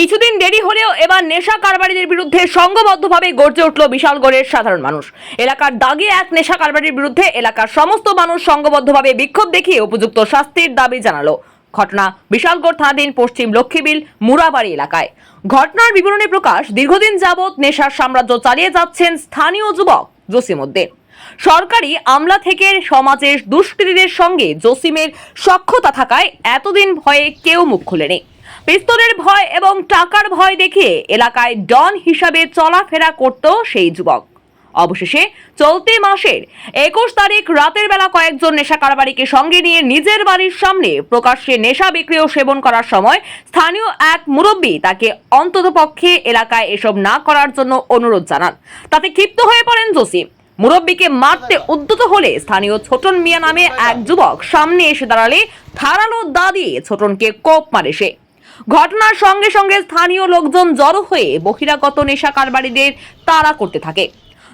কিছুদিন দেরি হলেও এবার নেশা কারবারিদের বিরুদ্ধে সংঘবদ্ধভাবে গর্জে উঠল বিশালগড়ের সাধারণ মানুষ। এলাকার দাগে এক নেশা কারবারির বিরুদ্ধে এলাকার সমস্ত মানুষ সংঘবদ্ধভাবে বিক্ষোভ দেখিয়ে উপযুক্ত শাস্তির দাবি জানালো। ঘটনা বিশালগড় থানাধীন পশ্চিম লক্ষ্মীবিল, মুরাবাড়ি এলাকায়। ঘটনার বিবরণী প্রকাশ দীর্ঘদিন যাবৎ নেশার সাম্রাজ্য চালিয়ে যাচ্ছেন স্থানীয় যুবক জসিমউদ্দিন সরকারি আমলা থেকে সমাজের দুষ্কৃতীদের সঙ্গে জসিমের সক্ষতা থাকায় এতদিন ভয়ে কেউ মুখ খুলেনি। পিস্তলের ভয় এবং টাকার ভয় দেখিয়ে এলাকায় ডন হিসাবে চলাফেরা করত সেই যুবক। অবশেষে চলতি মাসের একুশ তারিখ রাতের বেলা কয়েকজন নেশা কারবারিকে সঙ্গে নিয়ে নিজের বাড়ির সামনে প্রকাশ্যে নেশা বিক্রি ও সেবন করার সময় স্থানীয় এক মুরব্বী তাকে অন্ততপক্ষে এলাকায় এসব না করার জন্য অনুরোধ জানান। তাতে ক্ষিপ্ত হয়ে পড়েন জসিম মুরব্বীকে মারতে উদ্যত হলে স্থানীয় ছোটন মিয়া নামে এক যুবক সামনে এসে দাঁড়ালে ধারালো দা ছোটনকে কোপ মারে সে। ঘটনার সঙ্গে সঙ্গে স্থানীয় লোকজন জড়ো হয়ে বহিরাগত নেশা কারবারিদের তাড়া করতে থাকে।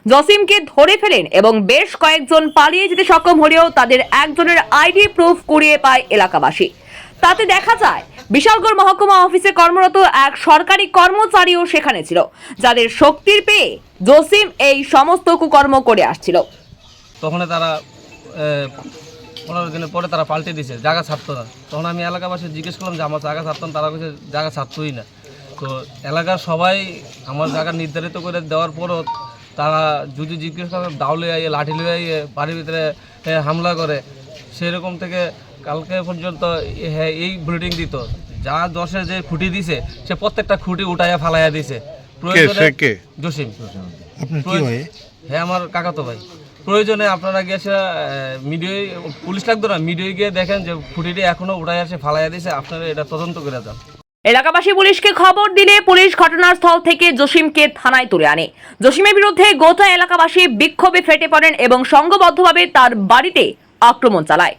জসিমকে ধরে ফেলেন এবং বেশ কয়েকজন পালিয়ে যেতে সক্ষম হলেও তাদের একজনের আইডি প্রুফ কুড়িয়ে পায় এলাকাবাসী। তাতে দেখা যায়, বিশালগড় মহকুমা অফিসে কর্মরত এক সরকারি কর্মচারীও সেখানে ছিল, যাদের শক্তির পেয়ে জসিম এই সমস্ত কুকর্ম করে আসছিল। তখন তারা পনেরো দিনের পরে তারা পাল্টে দিয়েছে জায়গা ছাড়তো না। তখন আমি এলাকাবাসী জিজ্ঞেস করলাম যে আমার জায়গা ছাড়তাম তারা বলছে জায়গা ছাড়তোই না। তো এলাকার সবাই আমার জায়গা নির্ধারিত করে দেওয়ার পরও তারা যদি জিজ্ঞেস করে দাউলে আইয়ে লাঠি লিয়ে আইয়ে বাড়ির ভিতরে হামলা করে সেরকম থেকে কালকে পর্যন্ত হ্যাঁ এই ব্রিডিং দিত। যা দশে যে খুঁটি দিছে সে প্রত্যেকটা খুঁটি উঠাইয়া ফালাইয়া দিছে। প্রয়োজনে- জসিম। হয় হ্যাঁ আমার কাকাতো ভাই। প্রয়োজনে আপনারা সে মিডিয়ায়, পুলিশ লাগতো না, মিডিয়ায় গিয়ে দেখেন যে ফুটিটি এখনও উঠাই আসে, ফালাইয়া দিছে আপনারা এটা তদন্ত করে যান। এলাকাবাসী পুলিশকে খবর দিলে পুলিশ ঘটনাস্থল থেকে জসিমকে থানায় তুলে আনে। জসিমের বিরুদ্ধে গোটা এলাকাবাসী বিক্ষোভে ফেটে পড়েন এবং সংঘবদ্ধভাবে তার বাড়িতে আক্রমণ চালায়।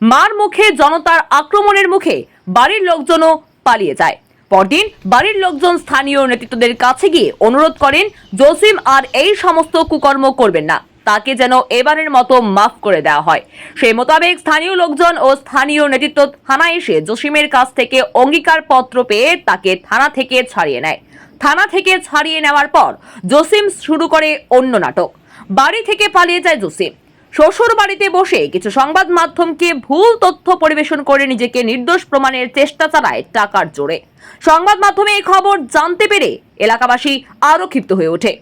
মার মুখে জনতার আক্রমণের মুখে বাড়ির লোকজনও পালিয়ে যায়। পরদিন বাড়ির লোকজন স্থানীয় নেতৃত্বদের কাছে গিয়ে অনুরোধ করেন, জসিম আর এই সমস্ত কুকর্ম করবেন না। তাকে যেন এবারের মতো মাফ করে দেওয়া হয়। সেই মোতাবেক স্থানীয় লোকজন ও স্থানীয় নেতৃত্ব থানায় এসে জসিমের কাছ থেকে অঙ্গীকার পত্র পেয়ে তাকে থানা থেকে ছাড়িয়ে নেয়। থানা থেকে ছাড়িয়ে নেওয়ার পর জসিম শুরু করে অন্য নাটক। বাড়ি থেকে পালিয়ে যায় জসিম। শ্বশুর বাড়িতে বসে কিছু সংবাদ মাধ্যমকে ভুল তথ্য পরিবেশন করে নিজেকে নির্দোষ প্রমাণের চেষ্টা চালায় টাকার জোরে। সংবাদ মাধ্যমে এই খবর জানতে পেরে এলাকাবাসী আরও ক্ষিপ্ত হয়ে ওঠে।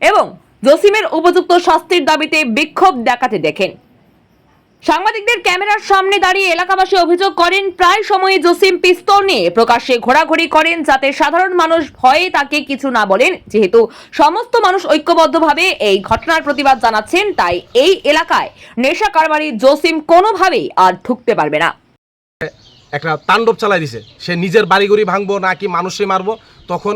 এবং জসিমের উপযুক্ত শাস্তির দাবিতে বিক্ষোভ দেখাতে দেখেন। সাংবাদিকদের ক্যামেরার সামনে দাঁড়িয়ে এলাকাবাসী অভিযোগ করেন, প্রায় সময় জসিম পিস্তল নিয়ে প্রকাশ্যে ঘোরাঘুরি করেন যাতে সাধারণ মানুষ ভয়ে তাকে কিছু না বলেন। যেহেতু সমস্ত মানুষ ঐক্যবদ্ধভাবে এই ঘটনার প্রতিবাদ জানাচ্ছেন, তাই এই এলাকায় নেশা কারবারি জসিম কোনোভাবেই আর ঢুকতে পারবে না। একটা তাণ্ডব চালাই দিছে। সে নিজের বাড়িঘড়ি ভাঙবো নাকি মানুষে মারবো? তখন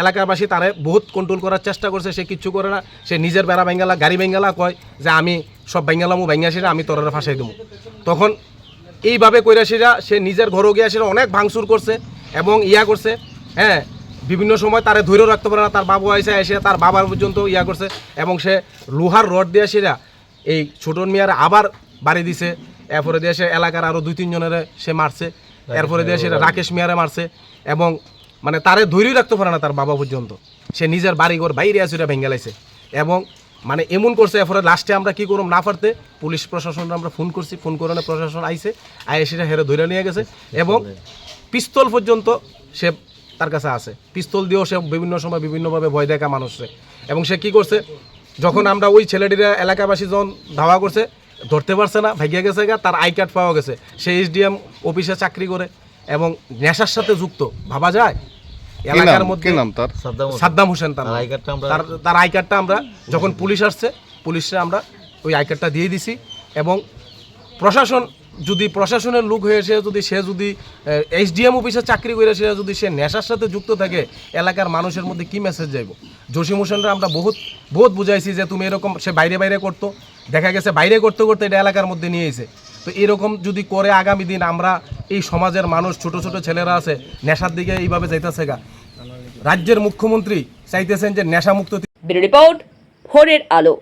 এলাকাবাসী তারে বহুত কন্ট্রোল করার চেষ্টা করছে সে কিচ্ছু করে না। সে নিজের বেড়া বেঙ্গালা গাড়ি বেঙ্গালা কয় যে আমি সব বেঙ্গালামু বেঙ্গাসিরা আমি তোরা ফাঁসাই দেবো তখন এইভাবে কইরাসিরা সে নিজের ঘরও গিয়ে সেটা অনেক ভাঙচুর করছে এবং ইয়া করছে হ্যাঁ বিভিন্ন সময় তারে ধৈর্য রাখতে পারে না তার বাবু আইসে এসে তার বাবার পর্যন্ত ইয়া করছে এবং সে লোহার রড দিয়ে সেরা এই ছোটন মিয়ার আবার বাড়ি দিছে। এরপরে দিয়ে সে এলাকার আরও দুই তিনজনের সে মারছে। এরপরে দিয়ে সেটা রাকেশ মিয়ারে মারছে এবং মানে তারে ধৈর্য রাখতে পারে না তার বাবা পর্যন্ত। সে নিজের বাড়ি ঘর বাইরে আছে এটা ভেঙে লাইছে। এবং মানে এমন করছে এরপরে লাস্টে আমরা কি করব না পারতে পুলিশ প্রশাসন আমরা ফোন করছি ফোন করে না প্রশাসন আইছে আইসে সেটা হেরে ধরে নিয়ে গেছে। এবং পিস্তল পর্যন্ত সে তার কাছে আছে। পিস্তল দিয়েও সে বিভিন্ন সময় বিভিন্নভাবে ভয় দেখা মানুষে এবং সে কি করছে যখন আমরা ওই ছেলেটিরা এলাকাবাসী যখন ধাওয়া করছে ধরতে পারছে না ভাগিয়ে গেছে গা তার আই কার্ড পাওয়া গেছে। সে এইচডিএম অফিসে চাকরি করে এবং নেশার সাথে যুক্ত। ভাবা যায় এলাকার মধ্যে নাম তার? সাদ্দাম হোসেন। তার তার তার আই কার্ডটা আমরা যখন পুলিশ আসছে পুলিশে আমরা ওই আই কার্ডটা দিয়ে দিছি এবং প্রশাসন যদি প্রশাসনের লোক হয়ে সে যদি সে যদি এইচডিএম অফিসে চাকরি করে সে যদি সে নেশার সাথে যুক্ত থাকে এলাকার মানুষের মধ্যে কি মেসেজ যাইব? জসিম হোসেনরা আমরা বহুত বহুত বুঝাইছি যে তুমি এরকম সে বাইরে বাইরে করতো। দেখা গেছে বাইরে করতে করতে এটা এলাকার মধ্যে নিয়ে এসে তো এরকম যদি করে আগামী দিন আমরা এই সমাজের মানুষ, ছোট ছোট ছেলেরা আছে, নেশার দিকে এইভাবে যাইতেছে গা। রাজ্যের মুখ্যমন্ত্রী চাইতেছেন যে নেশামুক্ত মুক্ত রিপোর্ট আলো।